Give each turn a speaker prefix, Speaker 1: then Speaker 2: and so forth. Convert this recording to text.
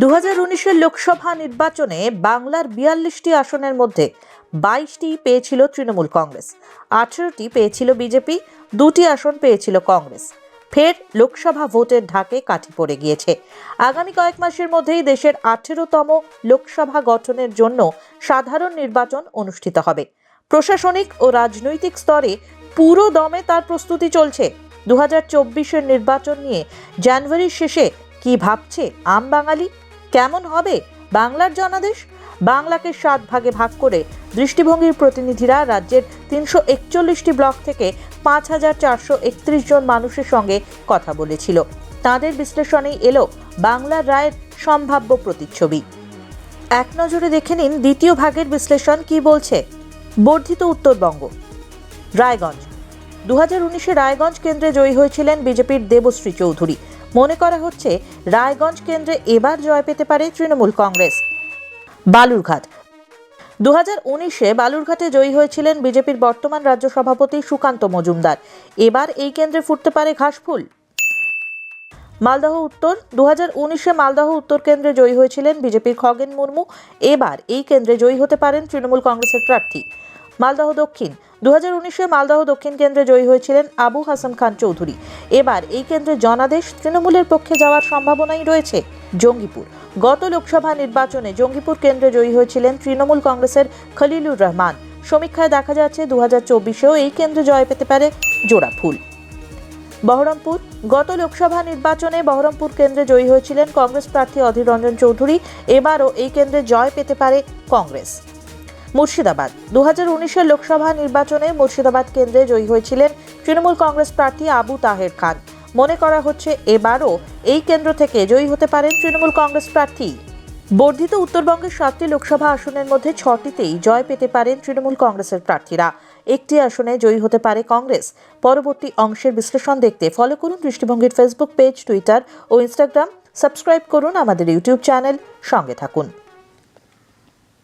Speaker 1: দু হাজার লোকসভা নির্বাচনে বাংলার বিয়াল্লিশটি আসনের মধ্যে বাইশটি পেয়েছিল তৃণমূল কংগ্রেস, আঠেরোটি পেয়েছিল বিজেপি, দুটি আসন পেয়েছিল কংগ্রেস। ফের লোকসভা ভোটের ঢাকে কাঠি পড়ে গিয়েছে। আগামী কয়েক মাসের মধ্যেই দেশের আঠেরোতম লোকসভা গঠনের জন্য সাধারণ নির্বাচন অনুষ্ঠিত হবে। প্রশাসনিক ও রাজনৈতিক স্তরে পুরো দমে তার প্রস্তুতি চলছে। দু হাজার নির্বাচন নিয়ে জানুয়ারির শেষে কি ভাবছে আম বাঙালি? কেমন হবে বাংলার জনাদেশ? বাংলাকে সাত ভাগে ভাগ করে দৃষ্টিভঙ্গির প্রতিনিধিরা রাজ্যের তিনশো একচল্লিশটি ব্লক থেকে পাঁচ হাজার চারশো একত্রিশ জন মানুষের সঙ্গে কথা বলেছিল। তাদের বিশ্লেষণেই এলো বাংলার রায়ের সম্ভাব্য প্রতিচ্ছবি। এক নজরে দেখে নিন দ্বিতীয় ভাগের বিশ্লেষণ কি বলছে। বর্ধিত উত্তরবঙ্গ, রায়গঞ্জ। দু হাজার উনিশে রায়গঞ্জ কেন্দ্রে জয়ী হয়েছিলেন বিজেপির দেবশ্রী চৌধুরী। মনে করা হচ্ছে রায়গঞ্জ কেন্দ্রে এবার জয় পেতে পারে তৃণমূল কংগ্রেস। বালুরঘাট। দু হাজার উনিশে বালুরঘাটে জয়ী হয়েছিলেন বিজেপির বর্তমান রাজ্য সভাপতি সুকান্ত মজুমদার। এবার এই কেন্দ্রে ফুটতে পারে ঘাসফুল। মালদহ উত্তর। দু হাজার উনিশে মালদহ উত্তর কেন্দ্রে জয়ী হয়েছিলেন বিজেপির খগেন মুর্মু। এবার এই কেন্দ্রে জয়ী হতে পারেন তৃণমূল কংগ্রেসের প্রার্থী। মালদহ দক্ষিণ। দু হাজার উনিশে মালদহ দক্ষিণ কেন্দ্রে জয়ী হয়েছিলেন আবু হাসান খান চৌধুরী। এবার এই কেন্দ্রে জনাদেশ তৃণমূলের পক্ষে যাওয়ার সম্ভাবনাই রয়েছে। জঙ্গিপুর। গত লোকসভা নির্বাচনে জঙ্গিপুর কেন্দ্রে জয়ী হয়েছিলেন তৃণমূল কংগ্রেসের খলিলুর রহমান। সমীক্ষায় দেখা যাচ্ছে দু হাজার চব্বিশেও এই কেন্দ্রে জয় পেতে পারে জোড়া ফুল বহরমপুর। গত লোকসভা নির্বাচনে বহরমপুর কেন্দ্রে জয়ী হয়েছিলেন কংগ্রেস প্রার্থী অধীর রঞ্জন চৌধুরী। এবারও এই কেন্দ্রে জয় পেতে পারে কংগ্রেস। মুর্শিদাবাদ। দু হাজার লোকসভা নির্বাচনে মুর্শিদাবাদ কেন্দ্রে জয়ী হয়েছিলেন তৃণমূল কংগ্রেস প্রার্থী আবু তাহের খান। মনে করা হচ্ছে এবারও এই কেন্দ্র থেকে জয়ী হতে পারেন তৃণমূল কংগ্রেস প্রার্থী। বর্ধিত উত্তরবঙ্গের সাতটি লোকসভা আসনের মধ্যে ছটিতেই জয় পেতে পারেন তৃণমূল কংগ্রেসের প্রার্থীরা। একটি আসনে জয়ী হতে পারে কংগ্রেস। পরবর্তী অংশের বিশ্লেষণ দেখতে ফলো করুন দৃষ্টিভঙ্গির ফেসবুক পেজ টুইটার ও ইনস্টাগ্রাম সাবস্ক্রাইব করুন আমাদের ইউটিউব চ্যানেল সঙ্গে থাকুন।